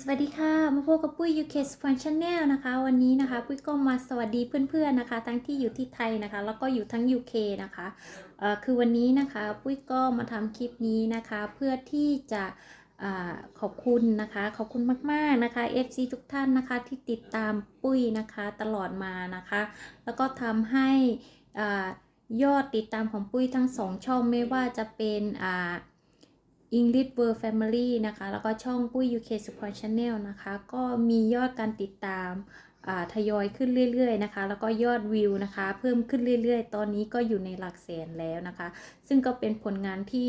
สวัสดีค่ะ มาพบกับปุ้ย UK s p a n Channel นะคะ วันนี้นะคะ ปุ้ยก็มาสวัสดีเพื่อนๆนะคะ ทั้งที่อยู่ที่ไทยนะคะ แล้วก็อยู่ทั้ง UK นะคะเอ่อคือวันนี้นะคะ ปุ้ยก็มาทำคลิปนี้นะคะ เพื่อที่จะอขอบคุณนะคะ ขอบคุณมากๆนะคะ FC ทุกท่านนะคะที่ติดตามปุ้ยนะคะตลอดมานะคะ แล้วก็ทำให้ยอดติดตามของปุ้ยทั้งสองช่องไม่ว่าจะเป็นอ่า English World Family นะคะ แล้วก็ช่องปุ้ย UK Support Channel นะคะ ก็มียอดการติดตามอ่าทยอยขึ้นเรื่อยๆนะคะ แล้วก็ยอดวิวนะคะ เพิ่มขึ้นเรื่อยๆ ตอนนี้ก็อยู่ในหลักแสนแล้วนะคะ ซึ่งก็เป็นผลงานที่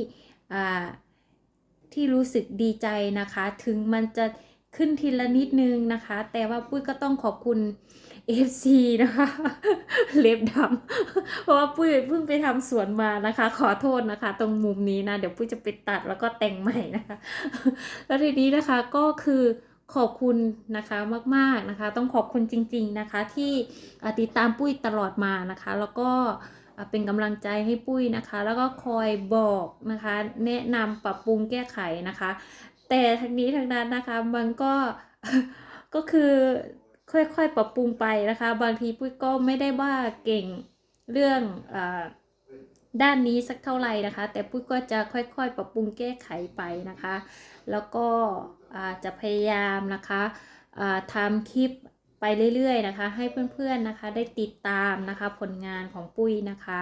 อ่าที่รู้สึกดีใจนะคะ ถึงมันจะ ขึ้นทีละนิดนึงนะคะ แต่ว่าปุ้ยก็ต้องขอบคุณ FC นะคะ เล็บดำเพราะว่าปุ้ยเพิ่งไปทำสวนมานะคะ ขอโทษนะคะ ตรงมุมนี้นะ เดี๋ยวปุ้ยจะไปตัดแล้วก็แต่งใหม่นะคะ แล้วทีนี้นะคะก็คือขอบคุณนะคะมากๆนะคะ ต้องขอบคุณจริง ๆนะคะ ที่ติดตามปุ้ยตลอดมานะคะ แล้วก็เป็นกำลังใจให้ปุ้ยนะคะ แล้วก็คอยบอกนะคะ แนะนำปรับปรุงแก้ไขนะคะ แต่ทั้งนี้ทั้งนั้นนะคะ มันก็ก็คือค่อยๆปรับปรุงไปนะคะ บางทีปุ้ยก็ไม่ได้ว่าเก่งเรื่องอาด้านนี้สักเท่าไหร่นะคะ แต่ปุ้ยก็จะค่อยๆ ปรับปรุงแก้ไขไปนะคะ แล้วก็อ่าจะพยายามนะคะอ่าทำคลิปไปเรื่อยๆนะคะ ให้เพื่อนๆนะคะได้ติดตามนะคะผลงานของปุ้ยนะคะ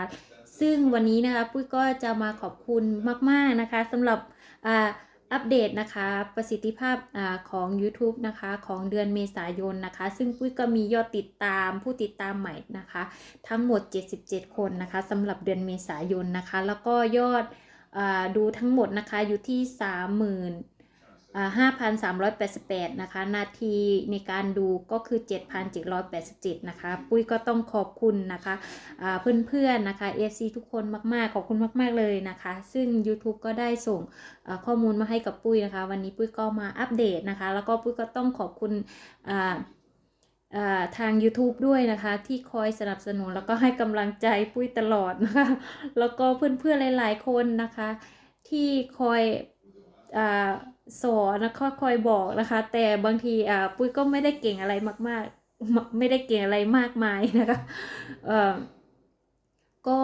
ซึ่งวันนี้นะคะปุ้ยก็จะมาขอบคุณมากๆนะคะสำหรับอ่า อัปเดตนะคะประสิทธิภาพอของ YouTube นะคะของเดือนเมษายนนะคะ ซึ่งปุ้ยก็มียอดติดตามผู้ติดตามใหม่นะคะ ทั้งหมด 77 คนนะคะสำหรับเดือนเมษายนนะคะ แล้วก็ยอดอดูทั้งหมดนะคะอยู่ที่ 30,000อ่า 5,388 นะคะ นาทีในการดูก็คือ 7,787 นะคะ ปุ้ยก็ต้องขอบคุณนะคะอ่าเพื่อนๆนะคะ FC ทุกคนมากๆ ขอบคุณมากๆเลยนะคะ ซึ่ง YouTube ก็ได้ส่งข้อมูลมาให้กับปุ้ยนะคะ วันนี้ปุ้ยก็มาอัปเดตนะคะ แล้วก็ปุ้ยก็ต้องขอบคุณอ่าอ่าทาง YouTube ด้วยนะคะ ที่คอยสนับสนุนแล้วก็ให้กำลังใจปุ้ยตลอดนะคะ แล้วก็เพื่อนๆหลาย ๆ คนนะคะ ที่คอยอ่า สอนแล้วก็คอยบอกนะคะ แต่บางทีอ่าปุ้ยก็ไม่ได้เก่งอะไรมาก ๆ ไม่ได้เก่งอะไรมากมายนะคะเอ่อก็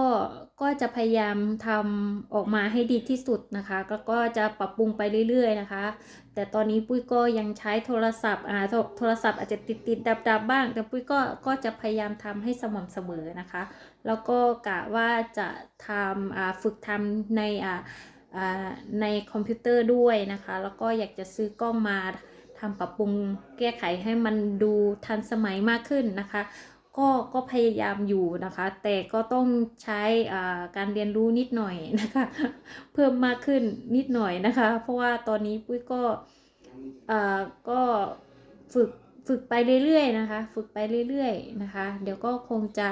ก็จะพยายามทำออกมาให้ดีที่สุดนะคะ ก็ก็จะปรับปรุงไปเรื่อย ๆ นะคะ แต่ตอนนี้ปุ้ยก็ยังใช้โทรศัพท์อ่าโทรโทรศัพท์อาจจะติดติดดับดับๆบ้าง แต่ปุ้ยก็ก็จะพยายามทำให้สม่ำเสมอนะคะ แล้วก็กะว่าจะทำอ่าฝึกทำในอ่า ในคอมพิวเตอร์ด้วยนะคะ แล้วก็อยากจะซื้อกล้องมาทำปรับปรุงแก้ไขให้มันดูทันสมัยมากขึ้นนะคะ ก็ก็พยายามอยู่นะคะ แต่ก็ต้องใช้การเรียนรู้นิดหน่อยนะคะ เพิ่มมากขึ้นนิดหน่อยนะคะ เพราะว่าตอนนี้ปุ้ยก็ก็ฝึกฝึกไปเรื่อยๆนะคะ ฝึกไปเรื่อยๆนะคะ เดี๋ยวก็คงจะ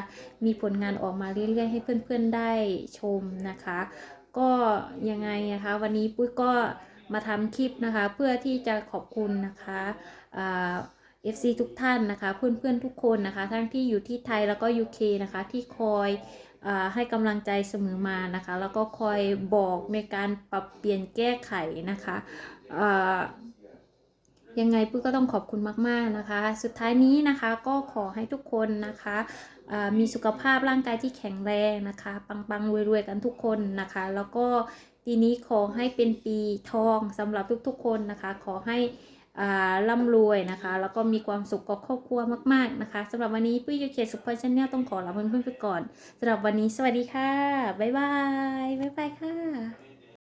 มีผลงานออกมาเรื่อยๆ ให้เพื่อนๆได้ชมนะคะ ก็ยังไงนะคะวันนี้ปุ้ยก็มาทำคลิปนะคะ เพื่อที่จะขอบคุณนะคะอ่า FC ทุกท่านนะคะ เพื่อนๆทุกคนนะคะ ทั้งที่อยู่ที่ไทยแล้วก็ UK นะคะ ที่คอยอให้กำลังใจเสมอมานะคะ แล้วก็คอยบอกในการปรับเปลี่ยนแก้ไขนะคะ ยังไงปุ้ยก็ต้องขอบคุณมาก ๆนะคะ สุดท้ายนี้นะคะก็ขอให้ทุกคนนะคะมีสุขภาพร่างกายที่แข็งแรงนะคะ ปังๆรวยๆกันทุกคนนะคะ แล้วก็ปีนี้ขอให้เป็นปีทองสำหรับทุกๆคนนะคะ ขอให้อ่าร่ำรวยนะคะ แล้วก็มีความสุขกับครอบครัวมากๆนะคะสำหรับวันนี้ปุ้ยยูเคสุขพชแนลต้องขอลาเพื่อนๆไปก่อนสำหรับวันนี้สวัสดีค่ะ บ๊ายบาย บ๊ายบายค่ะ